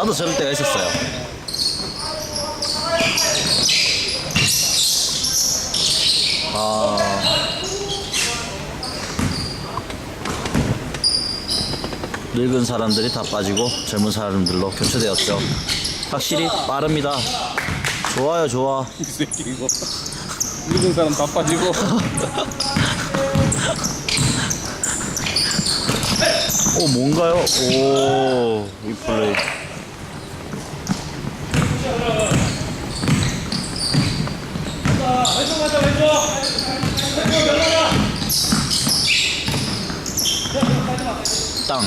나도 저럴 때가 있었어요. 아. 늙은 사람들이 다 빠지고 젊은 사람들로 교체되었죠. 확실히 빠릅니다. 좋아요, 좋아. 이 새끼 이거 늙은 사람 다 빠지고 오, 뭔가요? 오, 이 플레이. 땅.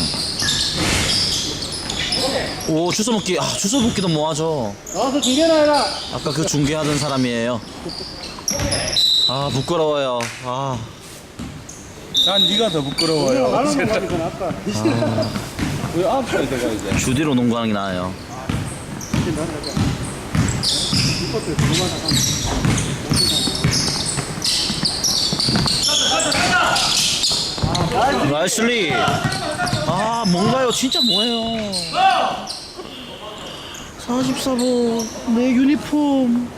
오, 주워 먹기. 아, 주워 먹기도 뭐하죠. 나와서 중계나 해라. 아까 그 중계하던 사람이에요. 아, 부끄러워요. 아. 난 네가 더 부끄러워요 나는 거 가지고 낫다. 왜 아홉 살 돼가 이제 주디로 농구하는 게 나아요. 이것도 그만 하자. 라이슬리. 아, 뭔가요? 진짜 뭐예요? 44번. 내 유니폼.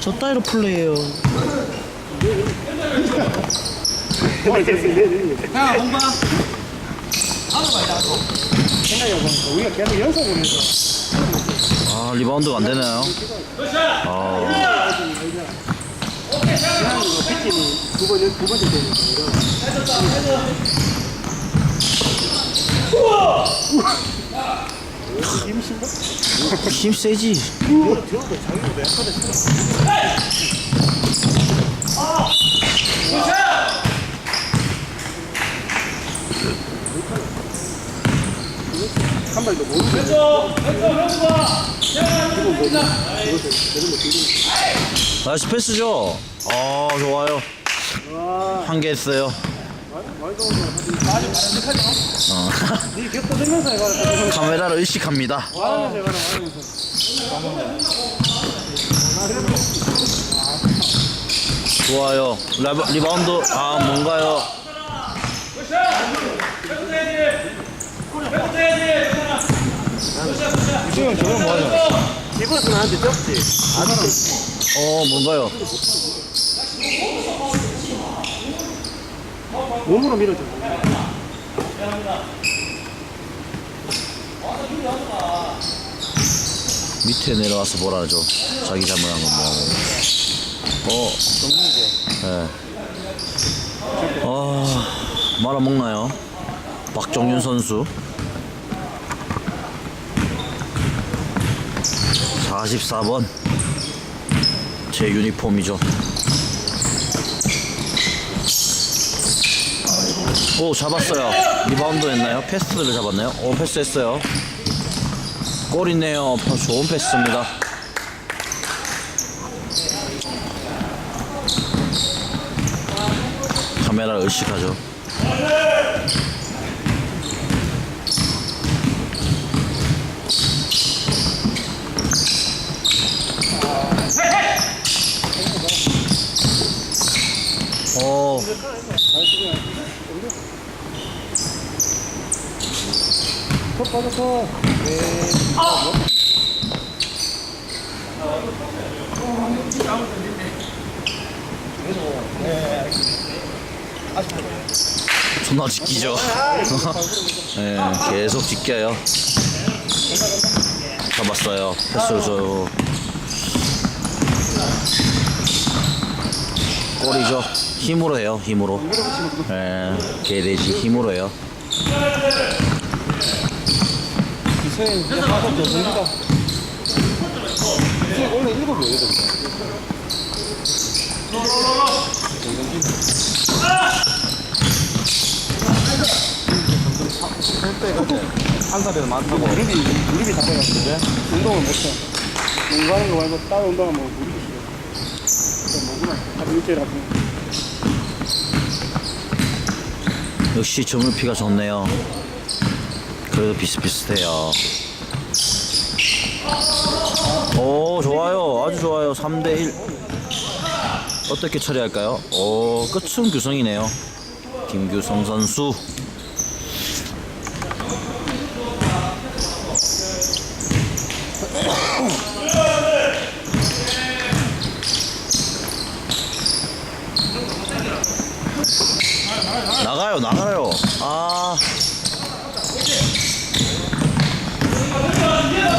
저 따위로 플레이해요. 연습을 해서 아, 리바운드가 안 되나요? 아, 그냥 뭐 피팅이 두 번, 두 번째 되니까 이거. 힘신가? 힘 세지. 저도 자기가 왜 하거든. 한 발도 못 왼쪽! 왼쪽! 봐! 이거 뭐, 이것도 거 나이스 패스죠? 아, 좋아요. 와, 한 개 했어요. 말도 안 돼. 어. 니 격도 생겨서 해봐라. 카메라를 의식합니다. 해봐라. 좋아요. 라바, 리바운드. 아, 뭔가요? 지 금 저건 뭐하냐 이버스 나한테 적지? 어, 뭔가요? 몸으로 밀어줘. 밑에 내려와서 뭐라 하죠? 자기 잘못한 건 뭐. 어, 예. 아, 말아먹나요? 박정윤 선수. 44번. 제 유니폼이죠. 오, 잡았어요. 리바운드 했나요? 패스를 잡았나요? 오, 패스했어요. 골이네요. 좋은 패스입니다. 카메라를 의식하죠. 오, 컷 빠져, 컷. 존나 지키죠. 네, 계속 지켜요. 잡았어요. 패스를 줘요. 골이죠. 힘으로 해요. 힘으로. 네, 개돼지 힘으로 해요. 한 살이나 많다고 무릎이, 무릎이 다 빼갔는데? 운동을 못해. 농구하는 거 말고 다른 운동은 뭐 무릎이 싫어. 그러니까 뭐구나. 하루 일주일에 한 번. 역시 저물피가 좋네요. 그래도 비슷비슷해요. 오, 좋아요. 아주 좋아요. 3대1. 어떻게 처리할까요? 오, 끝은 규성이네요. 김규성 선수. 아.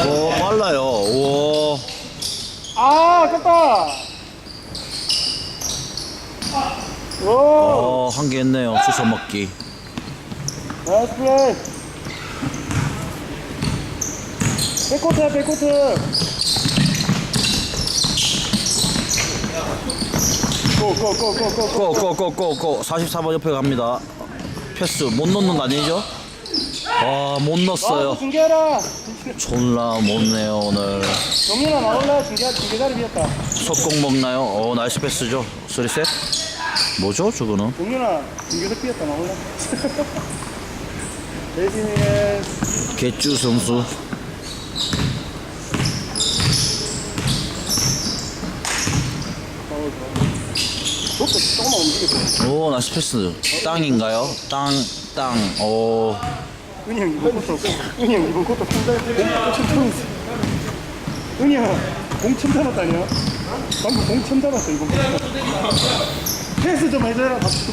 오, 빨라요. 우와. 아, 아깝다. 오, 어, 한 개 했네요. 주워 먹기. 나이스 플레이. 백코트야, 백코트. 고, 고, 고, 고, 고, 고. 꼬꼬꼬꼬꼬 44번 옆에 갑니다. 패스 못 넣는 거 아니죠? 아, 못 아, 넣었어요. 중계하라. 졸라 못 내요, 오늘. 정민아 나올라 중계 중계 자리 비었다. 속공 먹나요? 어, 나이스 패스죠. 3셋? 뭐죠, 저거는? 정민아 중계서 비었다 나올라. 대신에 개쭈 선수. 조금만 움직였어. 오, 나이스 패스. 땅인가요? 땅, 땅. 오. 은희 형 이번 것도 은희 형 이번 것도 상당히 공 처음 잡았어. 은희 형공 처음 잡았다니요? 방금 공 처음 잡았어 이번 거. 패스 좀 해줘라 박수.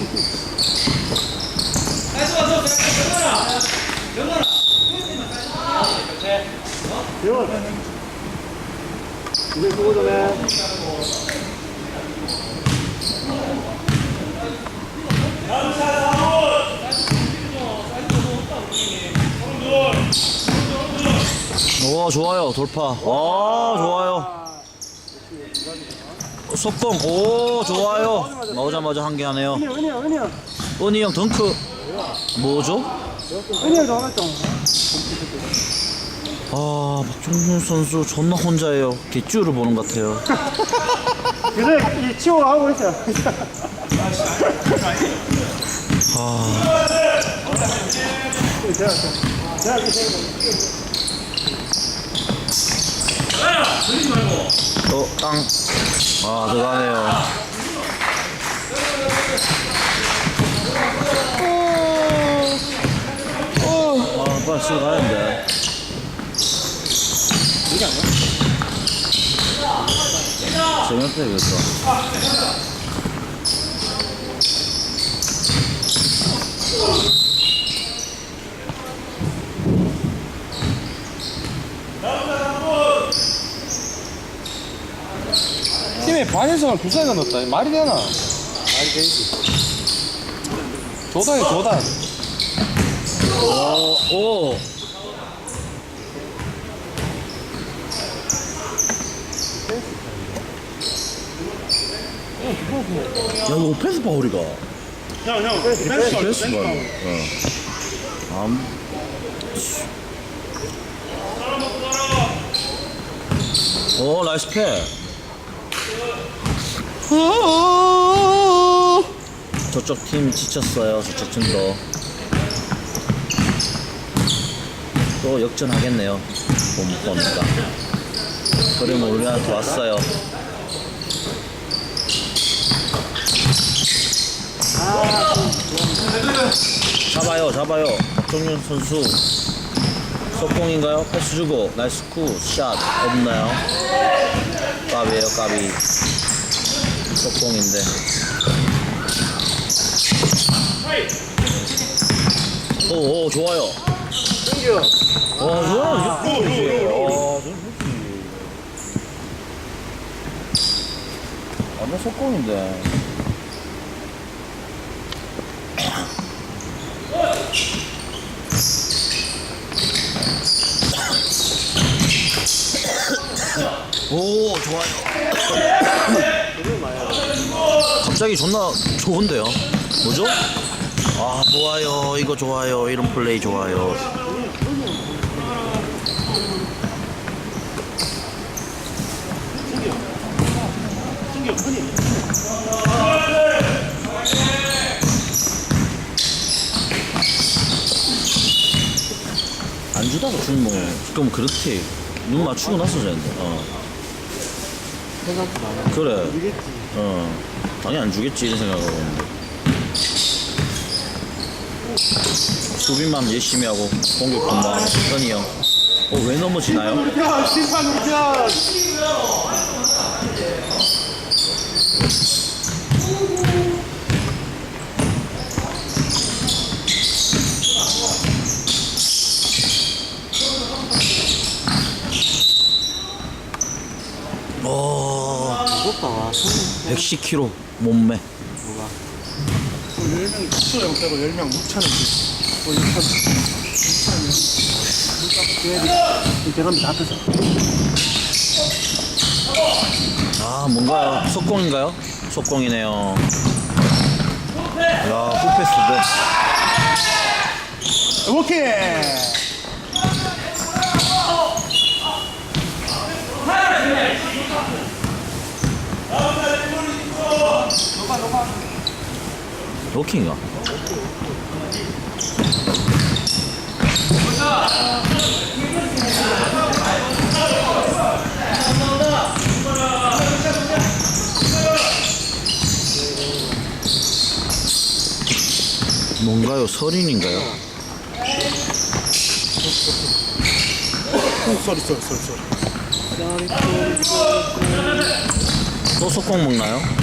요. 이제 그거 좀 해. 오, 좋아요. 돌파. 아, 좋아요. 속공. 오, 좋아요. 나오자마자 한 개 하네요. 은희 형, 은희 형, 은희 형. 은희 형 덩크. 뭐죠? 은희 형 나왔죠. 아, 박종준 선수 존나 혼자예요. 개쭈를 보는 것 같아요. 그래 이 치워 하고 있어. 아, 제가 제가 또 땅. 아, 들어가네요. 아, 빨리 집에 가야 되는데. 재미없다, 이것도. 팀 에 반에서만 두 살가 넣었다. 말이 되나? 말이 되지. 조단이 조단. 오, 오. 야, 이거 패스 파울이가. 형, 형, 패스 파울. 어. 암. 오, 나이스 패. 저쪽 팀 지쳤어요. 저쪽 팀도. 또 역전하겠네요. 봄 보니까. 그림 우리한테 왔어요. 잡아요, 잡아요. 박종윤 선수. 속공인가요? 패스 주고, 나이스 쿠, 샷. 없나요? 까비에요, 까비. 속공인데. 오, 오, 좋아요. 땡겨. 와, 좋아. 좋지. 완전 속공인데. 오, 좋아요. 갑자기 존나 좋은데요? 뭐죠? 아, 좋아요. 이거 좋아요. 이런 플레이 좋아요. 안 주다가 주는 뭐 그럼 그렇지 눈 맞추고 나서 줬는데 어 그래. 어. 당연히 안 주겠지 이런 생각하고 수비만 열심히 하고 공격도 뭐 선이 형 어왜 넘어지나요? 야, 심판 의견. 110kg 몸매. 또 10명 수가 없다고 10명 묵차는 거 6천 6천 대감이 다 앞에서 아, 뭔가요? 속공인가요? 속공이네요. 야, 풋패스인데. 오케이 로킹인가? 뭔가요? 설인인가요? 쏘리 쏘리 쏘리 쏘리 또 속공 먹나요?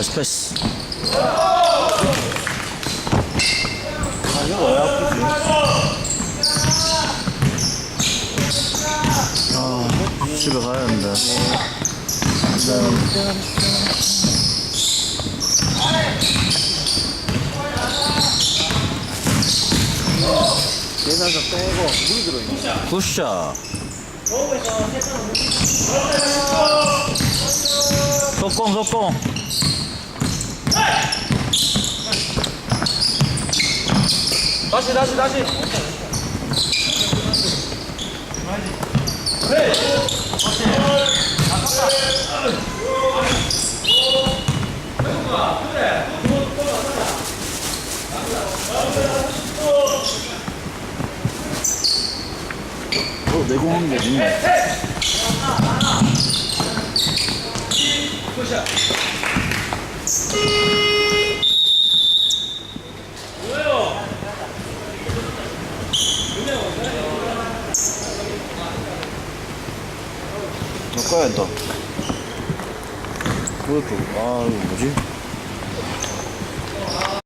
이스 패스. 아, 집에 가야 하는데. 계산서 빼고 물이 들어있네 굿샷. 속공, 속공. 다시 다시 다시 어, 내공한 게 있네. 바꿔야 한다. 그것도, 아, 이거 뭐지?